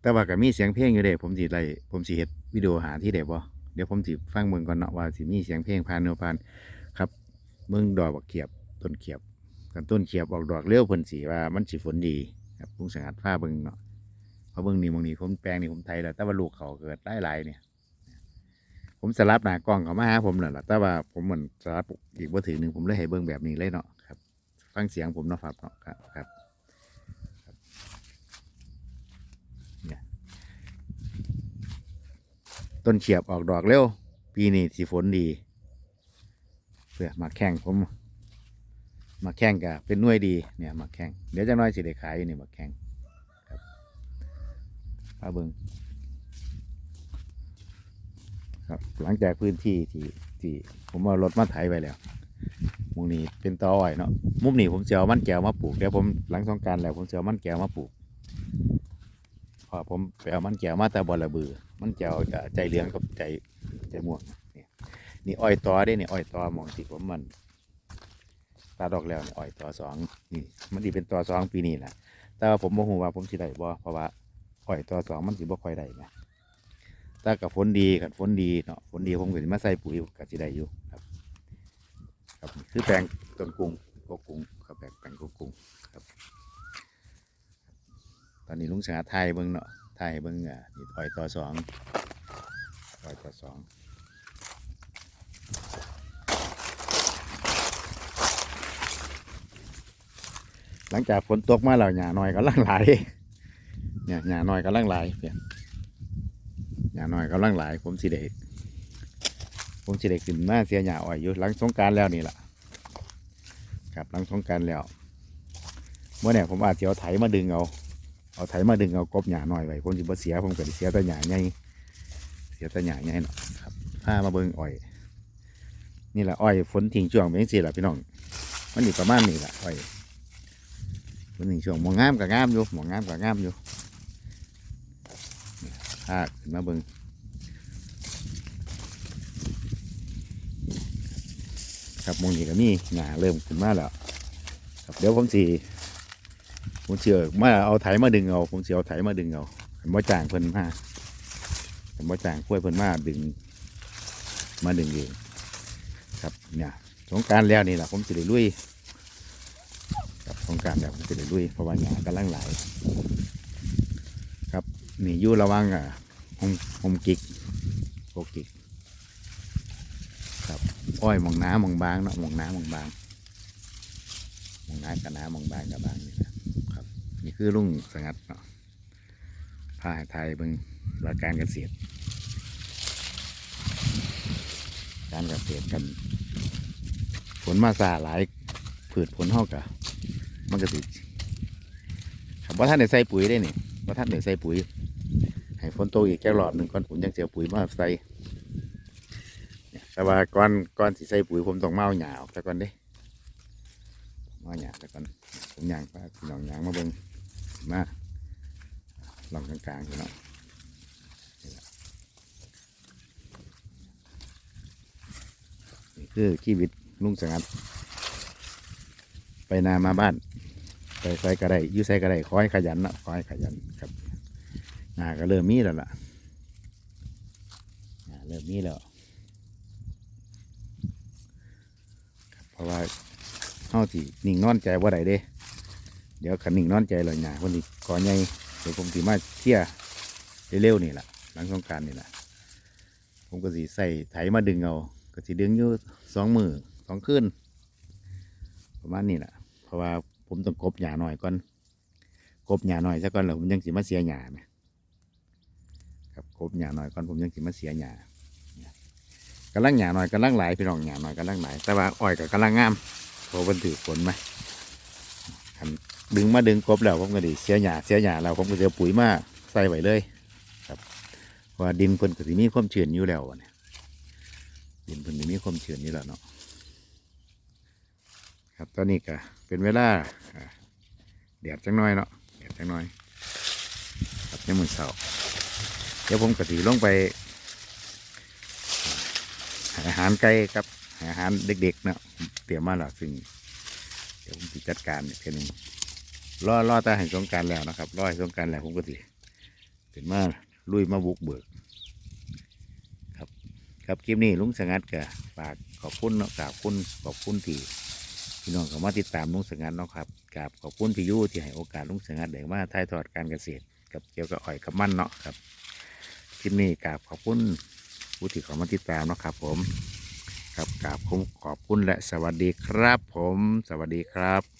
แต่ว่าก็มีเสียงเพลงอยู่เด้ผมสิไล่ผมสิเฮ็ดวิดีโอหาที่เด้บ่เดี๋ยวผมสิฟังเบิ่งก่อนเนาะว่าสิมีเสียงเพลงผ่านเนผ่านครับเบิ่งดอกบักเขียบต้นเขียบกันต้นเขียบออกดอกเร็วเพิ่นสิว่ามันสิฝนดีครับพุงสงัดฟ้าเบิ่งเนาะเพราะเบิ่งนี่หมองนี่ผมแปลงนี่ผมไทยแล้วแต่ว่าลูกเขาเกิดหลายเนี่ย ผมสลับหน้ากล้องเขามาหาผมนั่นแหละแต่ว่าผมเหมือนสลับอีกบ่ถึงหนึ่งผมเลยให้เบิ่งแบบนี้เลยเนาะครับ ฟังเสียงผมเนาะครับเนาะครับเนี่ย ต้นเฉียบออกดอกเร็ว ปีนี้สีฝนดีเพื่อมาแข่งผม มาแข่งกับเป็นน่วยดีเนี่ยมาแข่งเดี๋ยวจะน้อยสิได้ขายอยู่นี่มาแข่งครับมาเบิงครับหลังจากพื้นที่ที่ที่ผมเอารถมาไถไปแล้วมุมนี้เป็นตออ้อยเนาะมุมนี้ผมจะเอามันแก้วมาปลูกเดี๋ยวผมหลังสงการแล้วผมจะเอามันแก้วมาปลูก พอผมไปเอามันแก้วมาแต่บอระบือ มันแก้วกับใจเหลืองกับใจใจม่วงนี่นี่อ้อยตอได้นี่อ้อยตอมองที่ผมมันตาดอกแล้วนี่อ้อยตอสองนี่ มันดีเป็นตอสองปีนี้แหละแต่ว่าผมโมโหว่าผมสิได้บ่เพราะว่าอ้อยตอสองมันสิบ่ค่อยได้นะถ้ากับฝนดีกับฝนดีเนาะฝนดีผมก็สิมาใส่ปุ๋ยก็สิได้อยู่ครับครับคือแปลงต้นกุ้งกกกุ้งครับแปลงแปลงกุ้งครับ อนนี้ลุงสงาไทยเบิ้งเนาะไทยเบิ้งอะนี่อ้อยต่อสองอ้อยต่อสองหลังจากฝนตกมาแล้วหญ้าน้อยก็ลังไหลายเนี่ยหญ้าน้อยก็ลังไหลายเนี่ยหญ้าน้อยกำลังหลาย ผมสิได้ผมสิได้ขึ้นมาเสียหญ้าอ้อยอยู่หลังสงการแล้วนี่แหละครับหลังสงการแล้วเมื่อเนี่ยผมอาจจะเอาไถมาดึงเอา เอาไถมาดึงเอากบหญ้าน้อยไว้ผมสิบ่เสียผมก็สเสียแต่หญ้าใหญ่เสียแต่หญ้าใหญ่เนาะครับพามาเบิ่งอ้อย นี่แหละอ้อยฝนทิ้งช่วงเป็นสิล่ะพี่น้องมันอยู่ประมาณนี้แหละอ้อยฝนทิ้งช่วงหมองงามกับงามอยู่หมองงามกับงามอยู่ถ้าขึ้นมาเบิงครับมองนี้ก็มีหญ้าเริ่มขึ้นมาแล้วครับเดี๋ยวผมสี ผมเชื่อมาเอาไถมาดึงเอาผมเสียเอาไถมาดึงเอาผมบ่จ้างเพิ่นมาผมบ่จ้างคุยเพิ่นมาดึง มาดึงเองครับเนี่ยสงการแล้วนี่แหละผมจะได้ลุยครับสงการแล้วผมจะได้ลุยเพราะว่าหญ้ากำลังหลายนี่ยู่ระวังอะหมหมกิกโกกิกครับอ้อยมองน้ำมองบางเนาะมองน้ำมองบางมองน้ำกับน้ำมองบางกับบางนี่นะ นี่คือลุงสงัดเนาะพาไทยเบิ่งรายการเกษตร การเกษตรกัน ผลมาสาหลายผืดผลเท่ากับมันก็สิครับว่าท่านได้ใส่ปุ๋ยได้นี่ว่าท่านได้ใส่ปุ๋ย ให้ฝนตกอีกแค่รอบหนึ่งก่อนผมยังเสียปุ๋ยมาใส่แต่ว่าก่อนก่อนสิใส่ปุ๋ยผมต้องเมาหยาออกแต่ก่อนเด้เมาหยาแต่ก่อนผมยางป้าพี่น้องยางมาเบิ่ง มาลองกลางๆอยู่เนาะนี่คือชีวิตลุงสงัด ไปนามาบ้าน ไปใส่กระไดอยู่ใส่กระไดขอให้ขยันนะขอให้ขยันครับงาก็เริ่มมีแล้วล่ะงาเริ่มมีแล้วเพราะว่าเฮาสินิ่งนอนใจว่าใดเด้ เดี๋ยวขันหนิ่งนอนใจเลยหยาคนนี้ก่อใหญ่เดี๋ยวผมสิมาเที่ยเร็วๆนี่แหละหลังสงการนี่แหละผมก็สิใส่ไถมาดึงเอาก็สิดึงอยู่สองมือสองคืนประมาณนี้แหละเพราะว่าผมต้องกบหยาหน่อยก่อนกบหยาหน่อยซะก่อนแล้วผมยังสิมาเสียหยาไหมครับครบหยาหน่อยก่อนผมยังสิมาเสียหยากำลังหยาหน่อยกำลังหลายพี่น้องหยาหน่อยกำลังหลายแต่ว่าอ้อยกับกำลังงามโทมันถือฝนไหม ดึงมาดึงครบแล้วผมก็ดีเสียหยาเสียหยาแล้วผมก็จะเอาปุ๋ยมาใส่ไว้เลยครับว่าดินเพิ่นก็สิมีความชื้นอยู่แล้วเนี่ยดินเพิ่นสิมีความชื้นอยู่แล้วเนาะครับตอนนี้ก็เป็นเวลาแดดจังน้อยเนาะแดดจังน้อยครับในมือเสาเดี๋ยวผมกะสีลงไปหาอาหารไก่กับหาอาหารเด็กๆเนาะเตรียมมาแล้วซึ่งเดี๋ยวผมจัดการอีกทีหนึง รอรอแต่ให้สงการแล้วนะครับรอให้สงการแล้วผมก็สิเป็นมาลุยมาบุกเบิก ครับ ครับคลิปนี้ลุงสงัดก็ฝากขอบคุณเนาะกราบคุณขอบคุณที่พี่น้องเขามาติดตามลุงสงัดเนาะครับกราบขอบคุณพี่ยูที่ให้โอกาสลุงสงัดได้มาถ่ายทอดการเกษตร กับเกี่ยวกับอ้อยกับมันเนาะครับคลิปนี้กราบขอบคุณผู้ที่เขามาติดตามนะครับ ผมครับกราบขอบคุณและสวัสดีครับ ผม สวัสดีครับ